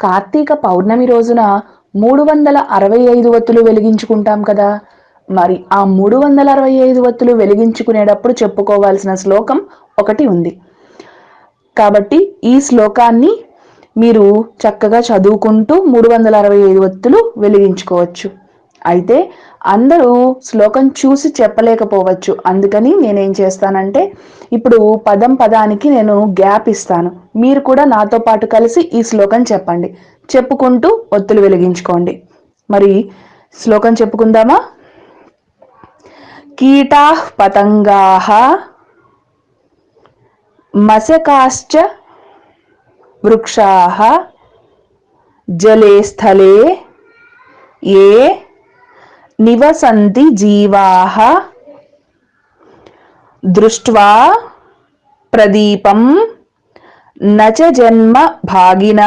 కార్తీక పౌర్ణమి రోజున మూడు వందల అరవై ఐదు వత్తులు వెలిగించుకుంటాం కదా. మరి ఆ మూడు వందల అరవై ఐదు వత్తులు వెలిగించుకునేటప్పుడు చెప్పుకోవాల్సిన శ్లోకం ఒకటి ఉంది. కాబట్టి ఈ శ్లోకాన్ని మీరు చక్కగా చదువుకుంటూ మూడు వందల అరవై ఐదు వత్తులు వెలిగించుకోవచ్చు. అయితే అందరూ శ్లోకం చూసి చెప్పలేకపోవచ్చు. అందుకని నేనేం చేస్తానంటే ఇప్పుడు పదం పదానికి నేను గ్యాప్ ఇస్తాను. మీరు కూడా నాతో పాటు కలిసి ఈ శ్లోకం చెప్పండి. చెప్పుకుంటూ ఒత్తులు వెలిగించుకోండి. మరి శ్లోకం చెప్పుకుందామా? కీటా పతంగా మశకాశ్చ వృక్షా జలే స్థలే ఏ నివసంతి జీవాः దృష్ట్వా ప్రదీపం నచ జన్మ భాగిన